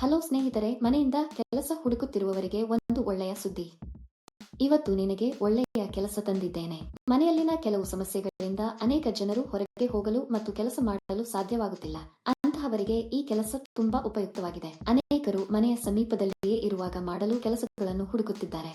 Hello ಸ್ನೇಹಿತರೆ, ಮನೆಯಿಂದ ಕೆಲಸ ಹುಡುಕುತ್ತಿರುವವರಿಗೆ ಒಂದು ಒಳ್ಳೆಯ ಸುದ್ದಿ. ಇವತ್ತು ನಿನಗೆ ಒಳ್ಳೆಯ ಕೆಲಸ ತಂದಿದ್ದೇನೆ. ಮನೆಯಲ್ಲಿನ ಕೆಲವು ಸಮಸ್ಯೆಗಳಿಂದ ಅನೇಕ ಜನರು ಹೊರಗೆ ಹೋಗಲು ಮತ್ತು ಕೆಲಸ ಮಾಡಲು ಸಾಧ್ಯವಾಗುತ್ತಿಲ್ಲ. ಅಂತಹವರಿಗೆ ಈ ಕೆಲಸ ತುಂಬಾ ಉಪಯುಕ್ತವಾಗಿದೆ. ಅನೇಕರು ಮನೆಯ ಸಮೀಪದಲ್ಲಿಯೇ ಇರುವಾಗ ಮಾಡಲು ಕೆಲಸಗಳನ್ನು ಹುಡುಕುತ್ತಿದ್ದಾರೆ.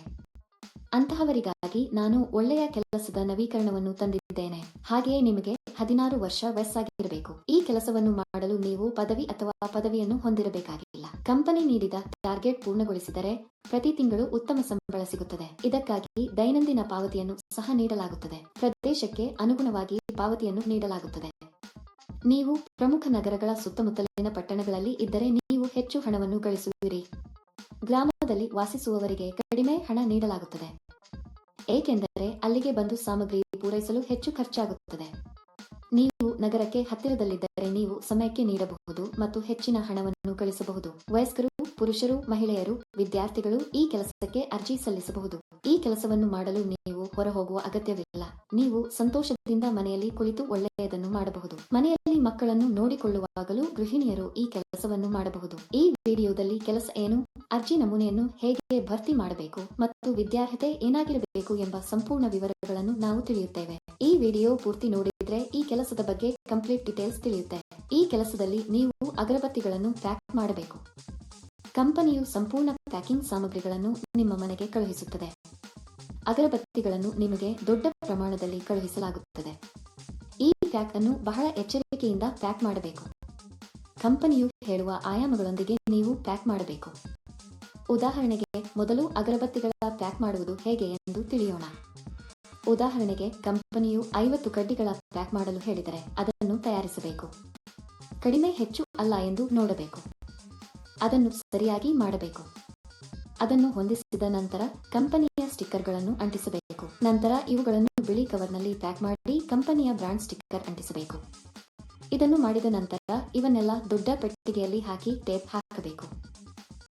ಅಂತಹವರಿಗಾಗಿ ನಾನು ಒಳ್ಳೆಯ ಕೆಲಸದ ನವೀಕರಣವನ್ನು ತಂದಿದ್ದೇನೆ. ಹಾಗೆಯೇ ನಿಮಗೆ ಹದಿನಾರು ವರ್ಷ ವಯಸ್ಸಾಗಿರಬೇಕು. ಈ ಕೆಲಸವನ್ನು ಮಾಡಲು ನೀವು ಪದವಿ ಅಥವಾ ಪದವಿಯನ್ನು ಹೊಂದಿರಬೇಕಾಗಿಲ್ಲ. ಕಂಪನಿ ನೀಡಿದ ಟಾರ್ಗೆಟ್ ಪೂರ್ಣಗೊಳಿಸಿದರೆ ಪ್ರತಿ ತಿಂಗಳು ಉತ್ತಮ ಸಂಬಳ ಸಿಗುತ್ತದೆ. ಇದಕ್ಕಾಗಿ ದೈನಂದಿನ ಪಾವತಿಯನ್ನು ಸಹ ನೀಡಲಾಗುತ್ತದೆ. ಪ್ರದೇಶಕ್ಕೆ ಅನುಗುಣವಾಗಿ ಪಾವತಿಯನ್ನು ನೀಡಲಾಗುತ್ತದೆ. ನೀವು ಪ್ರಮುಖ ನಗರಗಳ ಸುತ್ತಮುತ್ತಲಿನ ಪಟ್ಟಣಗಳಲ್ಲಿ ಇದ್ದರೆ ನೀವು ಹೆಚ್ಚು ಹಣವನ್ನು ಗಳಿಸುವಿರಿ. ಗ್ರಾಮದಲ್ಲಿ ವಾಸಿಸುವವರಿಗೆ ಕಡಿಮೆ ಹಣ ನೀಡಲಾಗುತ್ತದೆ. ಏಕೆಂದರೆ ಅಲ್ಲಿಗೆ ಬಂದು ಸಾಮಗ್ರಿ ಪೂರೈಸಲು ಹೆಚ್ಚು ಖರ್ಚಾಗುತ್ತದೆ. ನೀವು ನಗರಕ್ಕೆ ಹತ್ತಿರದಲ್ಲಿದ್ದರೆ ನೀವು ಸಮಯಕ್ಕೆ ನೀಡಬಹುದು ಮತ್ತು ಹೆಚ್ಚಿನ ಹಣವನ್ನು ಗಳಿಸಬಹುದು ವಯಸ್ಕರು ಪುರುಷರು, ಮಹಿಳೆಯರು, ವಿದ್ಯಾರ್ಥಿಗಳು ಈ ಕೆಲಸಕ್ಕೆ ಅರ್ಜಿ ಸಲ್ಲಿಸಬಹುದು. ಈ ಕೆಲಸವನ್ನು ಮಾಡಲು ನೀವು ಹೊರಹೋಗುವ ಅಗತ್ಯವಿಲ್ಲ. ನೀವು ಸಂತೋಷದಿಂದ ಮನೆಯಲ್ಲಿ ಕುಳಿತು ಒಳ್ಳೆಯದನ್ನು ಮಾಡಬಹುದು. ಮನೆಯಲ್ಲಿ ಮಕ್ಕಳನ್ನು ನೋಡಿಕೊಳ್ಳುವಾಗಲೂ ಗೃಹಿಣಿಯರು ಈ ಕೆಲಸವನ್ನು ಮಾಡಬಹುದು. ಈ ವಿಡಿಯೋದಲ್ಲಿ ಕೆಲಸ ಏನು, ಅರ್ಜಿ ನಮೂನೆಯನ್ನು ಹೇಗೆ ಭರ್ತಿ ಮಾಡಬೇಕು ಮತ್ತು ವಿದ್ಯಾರ್ಹತೆ ಏನಾಗಿರಬೇಕು ಎಂಬ ಸಂಪೂರ್ಣ ವಿವರಗಳನ್ನು ನಾವು ತಿಳಿಯುತ್ತೇವೆ. ಈ ವಿಡಿಯೋ ಪೂರ್ತಿ ನೋಡಿದ್ರೆ ಈ ಕೆಲಸದ ಬಗ್ಗೆ ಕಂಪ್ಲೀಟ್ ಡೀಟೇಲ್ಸ್ ತಿಳಿಯುತ್ತೆ. ಈ ಕೆಲಸದಲ್ಲಿ ನೀವು ಅಗರಬತ್ತಿಗಳನ್ನು ಪ್ಯಾಕ್ ಮಾಡಬೇಕು. ಕಂಪನಿಯು ಸಂಪೂರ್ಣ ಪ್ಯಾಕಿಂಗ್ ಸಾಮಗ್ರಿಗಳನ್ನು ನಿಮ್ಮ ಮನೆಗೆ ಕಳುಹಿಸುತ್ತದೆ. ಅಗರಬತ್ತಿಗಳನ್ನು ನಿಮಗೆ ದೊಡ್ಡ ಪ್ರಮಾಣದಲ್ಲಿ ಕಳುಹಿಸಲಾಗುತ್ತದೆ. ಈ ಪ್ಯಾಕ್ ಅನ್ನು ಬಹಳ ಎಚ್ಚರಿಕೆಯಿಂದ ಪ್ಯಾಕ್ ಮಾಡಬೇಕು. ಕಂಪನಿಯು ಹೇಳುವ ಆಯಾಮಗಳೊಂದಿಗೆ ನೀವು ಪ್ಯಾಕ್ ಮಾಡಬೇಕು. ಉದಾಹರಣೆಗೆ, ಮೊದಲು ಅಗರಬತ್ತಿಗಳ ಪ್ಯಾಕ್ ಮಾಡುವುದು ಹೇಗೆ ಎಂದು ತಿಳಿಯೋಣ. ಉದಾಹರಣೆಗೆ, ಕಂಪನಿಯು ಐವತ್ತು ಕಡ್ಡಿಗಳ ಪ್ಯಾಕ್ ಮಾಡಲು ಹೇಳಿದರೆ ಅದನ್ನು ತಯಾರಿಸಬೇಕು. ಕಡಿಮೆ ಹೆಚ್ಚು ಅಲ್ಲ ಎಂದು ನೋಡಬೇಕು. ಅದನ್ನು ಸರಿಯಾಗಿ ಮಾಡಬೇಕು. ಅದನ್ನು ಹೊಂದಿಸಿದ ನಂತರ ಕಂಪನಿಯ ಸ್ಟಿಕ್ಕರ್ಗಳನ್ನು ಅಂಟಿಸಬೇಕು. ನಂತರ ಇವುಗಳನ್ನು ಬಿಳಿ ಕವರ್ನಲ್ಲಿ ಪ್ಯಾಕ್ ಮಾಡಿ ಕಂಪನಿಯ ಬ್ರಾಂಡ್ ಸ್ಟಿಕ್ಕರ್ ಅಂಟಿಸಬೇಕು. ಇದನ್ನು ಮಾಡಿದ ನಂತರ ಇವನ್ನೆಲ್ಲ ದೊಡ್ಡ ಪೆಟ್ಟಿಗೆಯಲ್ಲಿ ಹಾಕಿ ಟೇಪ್ ಹಾಕಬೇಕು.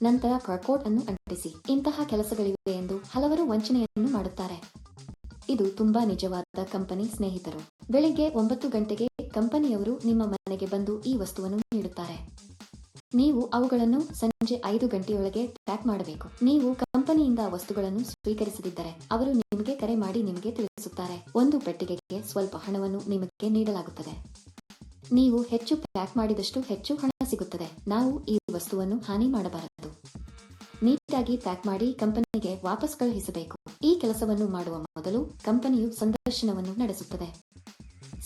ನಂತರ ಕರ್ಕೋಟ್ ಅನ್ನು ಅಂಟಿಸಿ. ಇಂತಹ ಕೆಲಸಗಳಿವೆ ಎಂದು ಹಲವರು ವಂಚನೆಯನ್ನು ಮಾಡುತ್ತಾರೆ. ಇದು ತುಂಬಾ ನಿಜವಾದ ಕಂಪನಿ ಸ್ನೇಹಿತರು. ಬೆಳಿಗ್ಗೆ ಒಂಬತ್ತು ಗಂಟೆಗೆ ಕಂಪನಿಯವರು ನಿಮ್ಮ ಮನೆಗೆ ಬಂದು ಈ ವಸ್ತುವನ್ನು ನೀಡುತ್ತಾರೆ. ನೀವು ಅವುಗಳನ್ನು ಸಂಜೆ ಐದು ಗಂಟೆಯೊಳಗೆ ಪ್ಯಾಕ್ ಮಾಡಬೇಕು. ನೀವು ಕಂಪನಿಯಿಂದ ವಸ್ತುಗಳನ್ನು ಸ್ವೀಕರಿಸದಿದ್ದರೆ ಅವರು ನಿಮಗೆ ಕರೆ ಮಾಡಿ ನಿಮಗೆ ತಿಳಿಸುತ್ತಾರೆ. ಒಂದು ಪೆಟ್ಟಿಗೆಗೆ ಸ್ವಲ್ಪ ಹಣವನ್ನು ನಿಮಗೆ ನೀಡಲಾಗುತ್ತದೆ. ನೀವು ಹೆಚ್ಚು ಪ್ಯಾಕ್ ಮಾಡಿದಷ್ಟು ಹೆಚ್ಚು ಹಣ ಸಿಗುತ್ತದೆ. ನಾವು ಈ ವಸ್ತುವನ್ನು ಹಾನಿ ಮಾಡಬಾರದು. ನೀಟಾಗಿ ಪ್ಯಾಕ್ ಮಾಡಿ ಕಂಪನಿಗೆ ವಾಪಸ್ ಕಳುಹಿಸಬೇಕು. ಈ ಕೆಲಸವನ್ನು ಮಾಡುವ ಮೊದಲು ಕಂಪನಿಯು ಸಂದರ್ಶನವನ್ನು ನಡೆಸುತ್ತದೆ.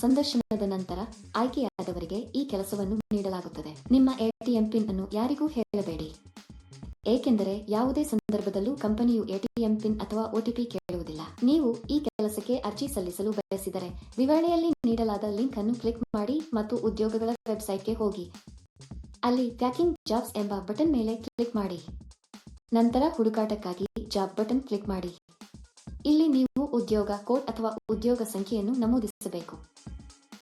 ಸಂದರ್ಶನದ ನಂತರ ಆಯ್ಕೆಯಾದವರಿಗೆ ಈ ಕೆಲಸವನ್ನು ನೀಡಲಾಗುತ್ತದೆ. ನಿಮ್ಮ ಎಟಿಎಂ ಪಿನ್ ಅನ್ನು ಯಾರಿಗೂ ಹೇಳಬೇಡಿ. ಏಕೆಂದರೆ ಯಾವುದೇ ಸಂದರ್ಭದಲ್ಲೂ ಕಂಪನಿಯು ಎಟಿಎಂ ಪಿನ್ ಅಥವಾ ಒಟಿಪಿ ಕೇಳುವುದಿಲ್ಲ. ನೀವು ಈ ಕೆಲಸಕ್ಕೆ ಅರ್ಜಿ ಸಲ್ಲಿಸಲು ಬಯಸಿದರೆ ವಿವರಣೆಯಲ್ಲಿ ನೀಡಲಾದ ಲಿಂಕ್ ಅನ್ನು ಕ್ಲಿಕ್ ಮಾಡಿ ಮತ್ತು ಉದ್ಯೋಗಗಳ ವೆಬ್ಸೈಟ್ಗೆ ಹೋಗಿ. ಅಲ್ಲಿ ಪ್ಯಾಕಿಂಗ್ ಜಾಬ್ಸ್ ಎಂಬ ಬಟನ್ ಮೇಲೆ ಕ್ಲಿಕ್ ಮಾಡಿ. ನಂತರ ಹುಡುಕಾಟಕ್ಕಾಗಿ ಜಾಬ್ ಬಟನ್ ಕ್ಲಿಕ್ ಮಾಡಿ. ಇಲ್ಲಿ ನೀವು ಉದ್ಯೋಗ ಕೋಡ್ ಅಥವಾ ಉದ್ಯೋಗ ಸಂಖ್ಯೆಯನ್ನು ನಮೂದಿಸಬೇಕು.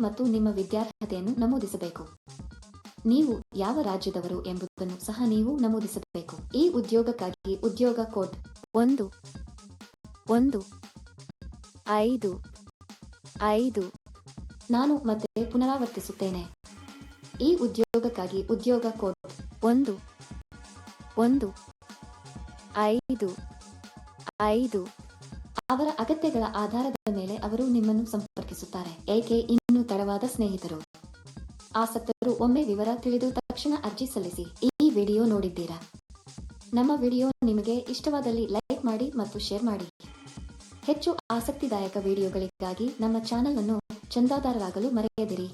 ಮತ್ತು ನಿಮ್ಮ ವಿದ್ಯಾರ್ಹತೆಯನ್ನು ನಮೂದಿಸಬೇಕು. ನೀವು ಯಾವ ರಾಜ್ಯದವರು ಎಂಬುದನ್ನು ಸಹ ನೀವು ನಮೂದಿಸಬೇಕು. ಈ ಉದ್ಯೋಗಕ್ಕಾಗಿ ಉದ್ಯೋಗ ಕೋಡ್ ಒಂದು ಒಂದು, ಐದು ಐದು. ನಾನು ಮತ್ತೆ ಪುನರಾವರ್ತಿಸುತ್ತೇನೆ. ಈ ಉದ್ಯೋಗಕ್ಕಾಗಿ ಉದ್ಯೋಗ ಕೋಡ್ ಒಂದು ಒಂದು, ಐದು ಐದು. ಅವರ ಅಗತ್ಯಗಳ ಆಧಾರದ ಮೇಲೆ ಅವರು ನಿಮ್ಮನ್ನು ಸಂಪರ್ಕಿಸುತ್ತಾರೆ. ಏಕೆ? ತಡವಾದ ಸ್ನೇಹಿತರು. ಆಸಕ್ತರು, ಒಮ್ಮೆ ವಿವರ ತಿಳಿದು ತಕ್ಷಣ ಅರ್ಜಿ ಸಲ್ಲಿಸಿ. ಈ ವಿಡಿಯೋ ನೋಡಿದ್ದೀರಾ? ನಮ್ಮ ವಿಡಿಯೋ ನಿಮಗೆ ಇಷ್ಟವಾದಲ್ಲಿ ಲೈಕ್ ಮಾಡಿ ಮತ್ತು ಶೇರ್ ಮಾಡಿ. ಹೆಚ್ಚು ಆಸಕ್ತಿದಾಯಕ ವಿಡಿಯೋಗಳಿಗಾಗಿ ನಮ್ಮ ಚಾನಲ್ ಅನ್ನು ಚಂದಾದಾರರಾಗಲು ಮರೆಯದಿರಿ.